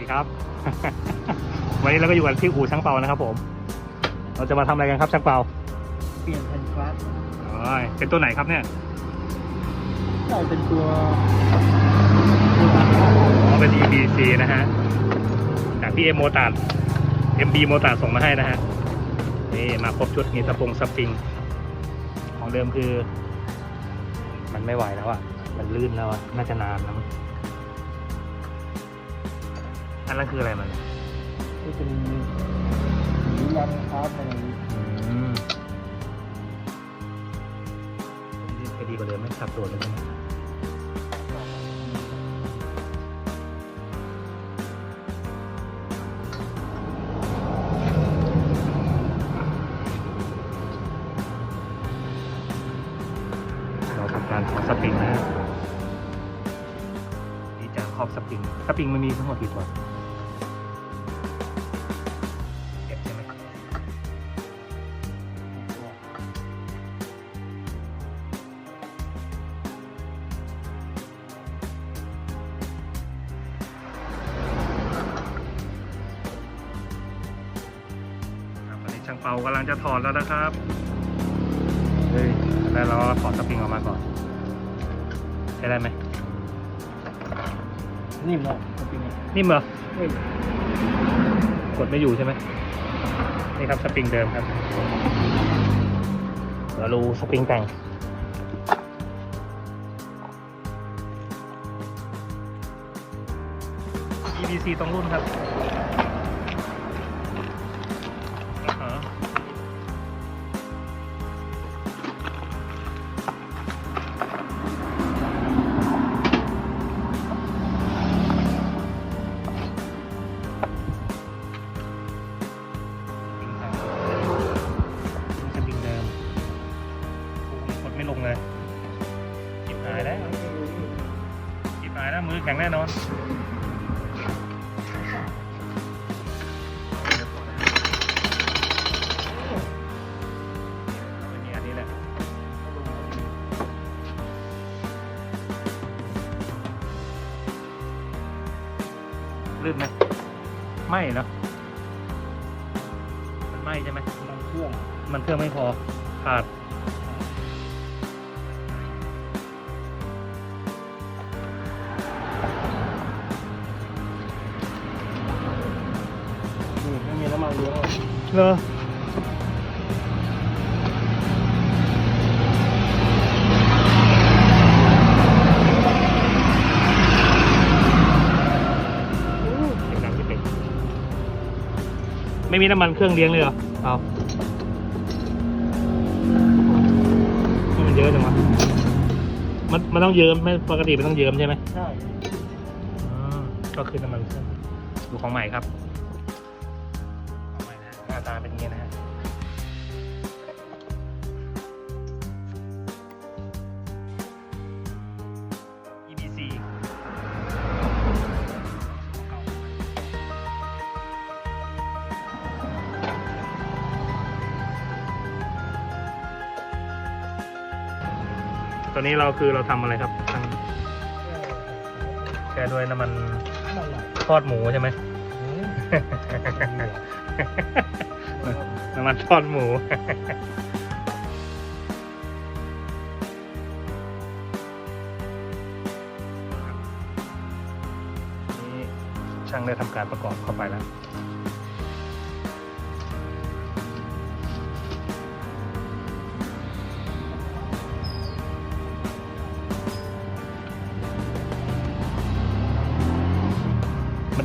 ดีครับ วันนี้เราก็อยู่กันที่อู่ช่างเปานะครับผม เราจะมาทำอะไรกันครับช่างเปา เปลี่ยนแผ่นคลัตช์อ๋อเป็นตัวไหนครับเนี่ยใช่เป็นตัวอ๋อเป็น EBC นะฮะ จากที่เอ็มโมตาด MB โมตาดส่งมาให้นะฮะ นี่มาครบชุดมีสปงสปริง ของเดิมคือ มันไม่ไหวแล้วอะมันลื่นแล้วอะน่าจะนานนะมั้ง อันนั้นคืออะไรมันที่เป็นสียันคาร์บอะไรอืมจะดีกว่าเดิมไหมขับตัวเลยใช่ไหมเราทำการขอสปริงนะฮะนี่จะครอบสปริง สปริงมันมีทั้งหมดกี่ตัว เปากำลังจะถอดแล้วนะครับเฮ้ยแล้วเราถอดสปริงออกมาก่อน ใช้ได้ไหมนิ่มเนาะมันเป็นไงนิ่มเหรอนิ่มกดไม่อยู่ใช่ไหมนี่ครับสปริงเดิมครับเดี๋ยวรูสปริงแต่ง EBC ตรงรุ่นครับ มือแข็งแน่นอนไม่มีอันนี้แหละลื่นไหมไม่เนอะมันไหม่ใช่ไหมมันเครื่อง มันเครื่องไม่พอขาด เลยเหรอเสียงดังที่เป็นไม่มีน้ำมันเครื่องเลี้ยงเลยเหรอ เอาให้มันเยอะจังวะมันมันต้องเยิ้มไม่ปกติมันต้องเยิ้มใช่ไหมใช่อืมก็คือน้ำมันเครื่องดูของใหม่ครับ อนนี้เราคือเราทำอะไรครับทางแช่ด้วยน้ำมันน้ำมันไหลทอดหมูใช่ไหมอืมน้ำมันทอดหมูนี่ช่างได้ทำการประกอบเข้าไปแล้ว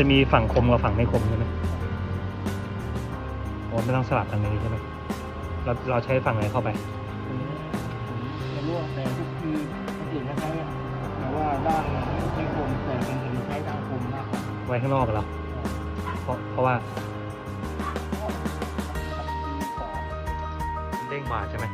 จะมีฝั่งคมกับฝั่งไม่คมใช่ไหมโอ้ไม่ต้องสลับทางนี้ใช่ไหมเราเราใช้ฝั่งไหนเข้าไปผมผมไม่รู้ว่าแต่ทุกคือมันเปลี่ยนคล้ายๆกันแต่ว่าด้านไม่คมแต่เป็นถึงใช้ด้านคมมากกว่าไว้ข้างนอกเหรอเพราะเพราะว่าเด้งบาใช่ไหม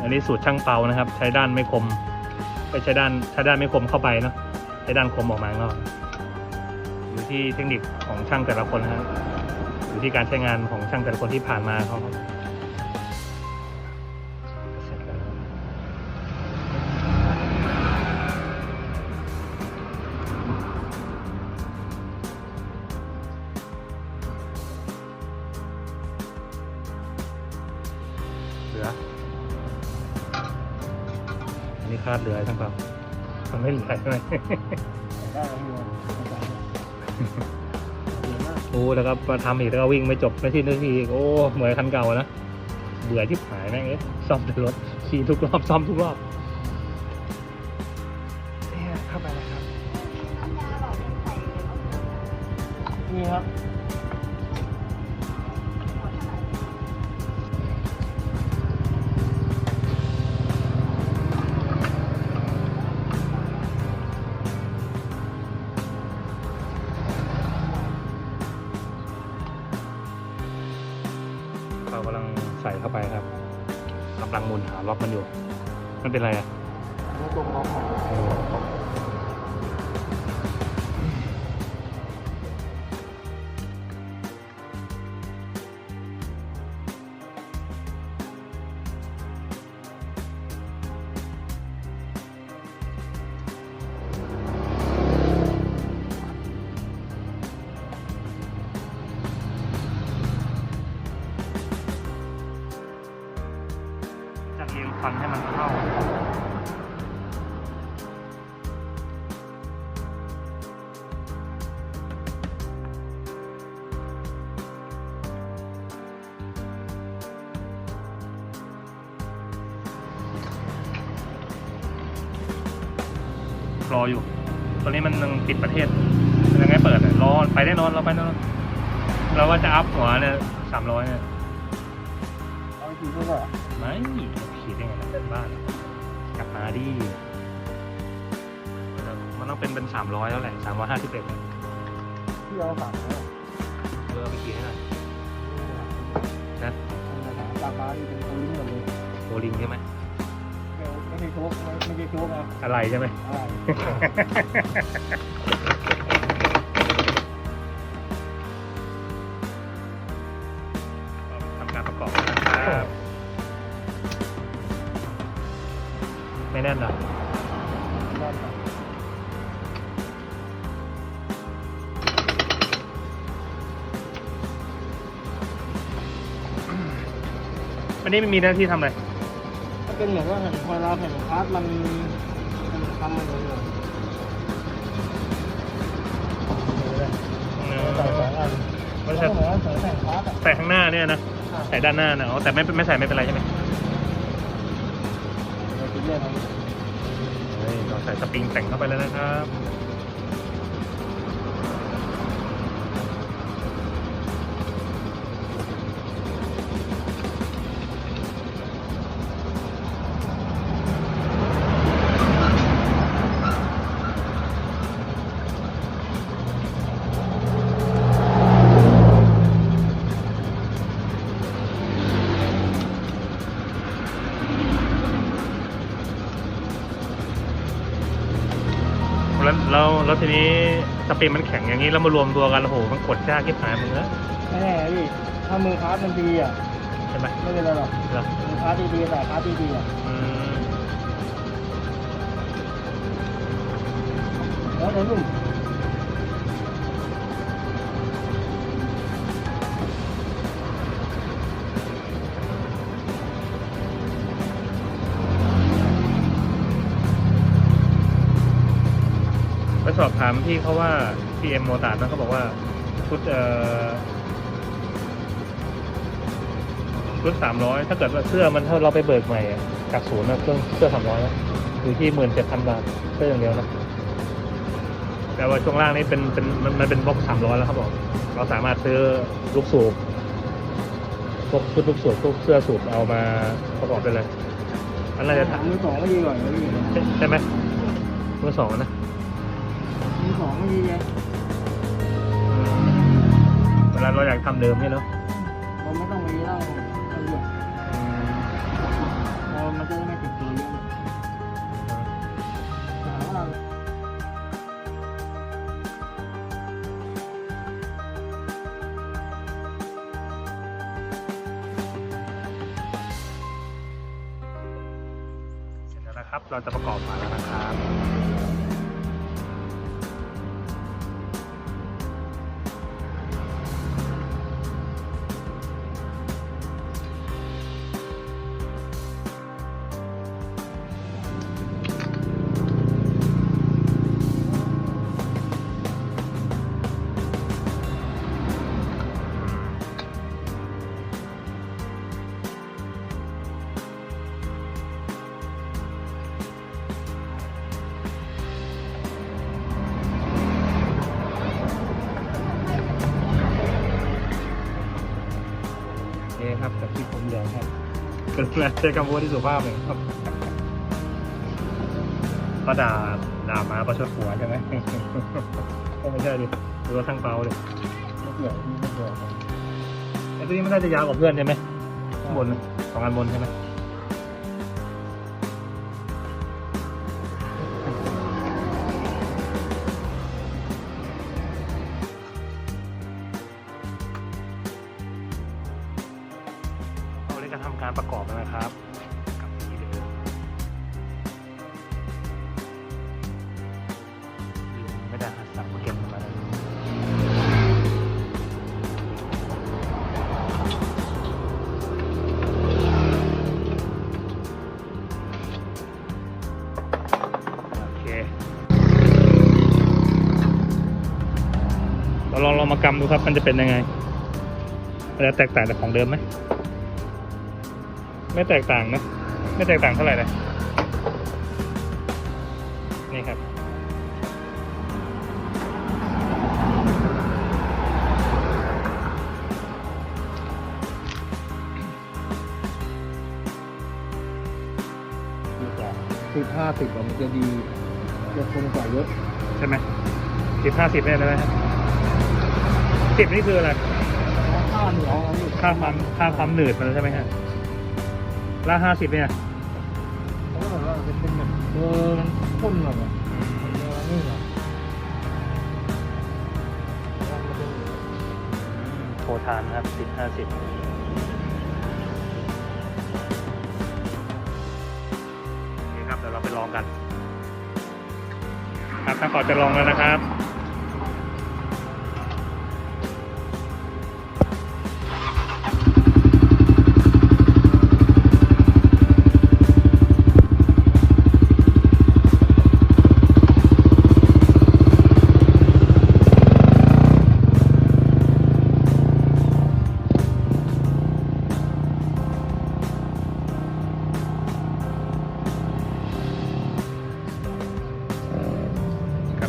อันนี้สูตรช่างเปานะครับ ใช้ด้านไม่คม ใช้ด้านใช้ด้านไม่คมเข้าไปเนาะใช้ด้านคมออกมาเนางอกอยู่ที่เทคนิคของช่างแต่ละคนนะฮะอยู่ที่การใช้งานของช่างแต่ละคนที่ผ่านมาเขา อันนี้คาดเหลือช่างเปล่ามันไม่เหลือใช่ไหมได้แล้วพี่วันดีมากโอ้แล้วก็มาทำอีกแล้วก็วิ่งไม่จบไม่สิ้นนาทีอีกโอ้เหมือนคันเก่านะเบื่อที่หายแม่งเอ้ยซ่อมแต่รถขี่ทุกรอบซ่อมทุกรอบ ล็อกมันอยู่ มันเป็นไรอะ รออยู่ ตอนนี้มันยังปิดประเทศมันยังไงเปิดอะรอไปแน่นอนเราไปแน่นอนเราว่าจะอัพหัวเนี่ยสามร้อยเนี่ยเอาไปขี่ด้วยเหรอไม่ขี่ได้ไงนะเดินบ้าน กลับมาดิมันต้องเป็นเป็นสามร้อยแล้วแหละสามร้อยห้าสิบเอ็ดที่เราสั่งเนี่ยเออเอาไปขี่ให้หน่อยนะกลับมาที่เป็นโคลิงหมดเลยโบลิงใช่ไหม ไม่ใช่โชคไม่ไม่ใช่โชคนะอะไรใช่ไหมอะไรทำการประกอบนะครับ ไม่แน่นหรอด้านหลังวันนี้มันมีหน้าที่ทำอะไรถ้า เป็นเหมือนว่าเวลาแผ่นพาร์มันมันทำมันเลยเลยใส่สองอันมันใส่ใส่ใส่แผ่นพาร์ทอะใส่ข้างหน้าเนี่ยนะใส่ด้านหน้านะอ๋อแต่ไม่ไม่ใส่ไม่เป็นไรใช่ไหมเราจะเรียกเอาเฮ้ยเราใส่สปริงแต่งเข้าไปแล้วนะครับ แล้วแล้วแล้วทีนี้สปริงมันแข็งอย่างนี้แล้วมารวมตัวกันโอ้โหมันกดยากที่หายมึงแล้วแน่พี่ถ้ามือพาร์ทมันดีอะใช่ไหมไม่เป็นไรหรอกเหรอมือพาร์ทดีๆแต่พาร์ทดีๆอะอืมแล้วแต่นุ่มไปามพี่เขาว่าพีเอ็มโมตาร์นะเขาบอกว่าชุดเอ่อชุดสามร้อยถ้าเกิดว่าเสื้อมันถ้าเราไปเบิกใหม่อะจากศูนย์นะเครื่องเสื้อสามร้อยอยู่ที่หมื่นเจ็ดพันบาทเสื้ออย่างเดียวนะแต่ว่าช่วงล่างนี่เป็นเป็นมันมันเป็นบล็อกสามร้อยแล้วครับบอกเราสามารถซื้อลูกสูบพวกชุดลูกสูบพวกเสื้อสูบเอามาประกอบได้เลยอันน่าจะถามมือสองก็ดีกว่านะพี่ใช่ใช่ไหมมือสองนะ มือสองก็ดีไงเวลาเราอยากทำเดิมนี่เนาะมันไม่ต้องไปนั่งกันเยอะพอมันจะได้ไม่ติดตัวเยอะถามว่าเสร็จแล้วนะครับ เราจะประกอบมาแล้วนะครับ กรุณาใช้คำพูดที่สุภาพเลยครับก็ด่าด่ามาประชดหัวใช่ไหมก็ไม่ใช่ดิดูว่าทั้งเปาเลยไม่เกี่ยวไม่เกี่ยวไอ้ตัวนี้มันน่าจะยาวกว่าเพื่อนใช่ไหมข้างบนสองอันบนใช่ไหม เราลองลองมากำดูครับ มันจะเป็นยังไงมันจะแตกต่างจากของเดิมไหมไม่แตกต่างนะ ไม่แตกต่างเท่าไหร่เลยนี่ครับดีกว่าสิบห้าสิบมันจะดีจะคงกว่าเยอะใช่ไหมสิบห้าสิบเนี่ยนะฮะสิบ นี่คืออะไรค่าเหนียวเอาอยู่ค่าความค่าความหนืดมันใช่ไหมฮะแล้วห้าสิบเนี่ยเขาก็แบบว่าจะเป็นแบบเออมันข้นหน่อยอะมันเออนี่หน่อยแล้วมันจะโททานครับสิบห้าสิบนี่ครับเดี๋ยวเราไปลองกัน ครับถ้าก่อนจะลองแล้วนะครับ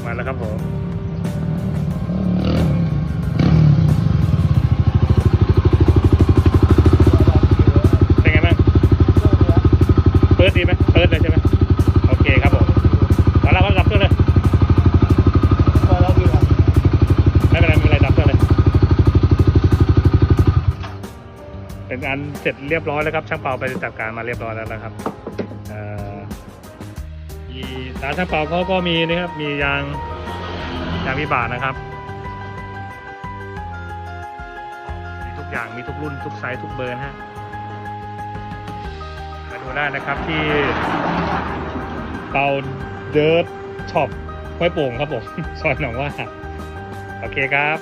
มาแล้วครับผมเป็นไงบ้างเปิดดีไหมเปิดเลยใช่ไหมโอเคครับผมแล้วเราก็ดับเครื่องเลยพอแล้วดีครับไม่เป็นไรไม่เป็นไรดับเครื่องเลยเป็นอันเสร็จเรียบร้อยแล้วครับช่างเปาไปจัดการมาเรียบร้อยแล้วนะครับเอ่อ มีร้านช่างเปาเขาก็มีนะครับ มียางยางวิบากนะครับ มีทุกอย่างมีทุกรุ่นทุกไซส์ทุกเบอร์นะฮะ มาดูได้นะครับที่เปาเดิร์ช็อปห้วยโป่งครับผมซอยหนองว่า โอเคครับ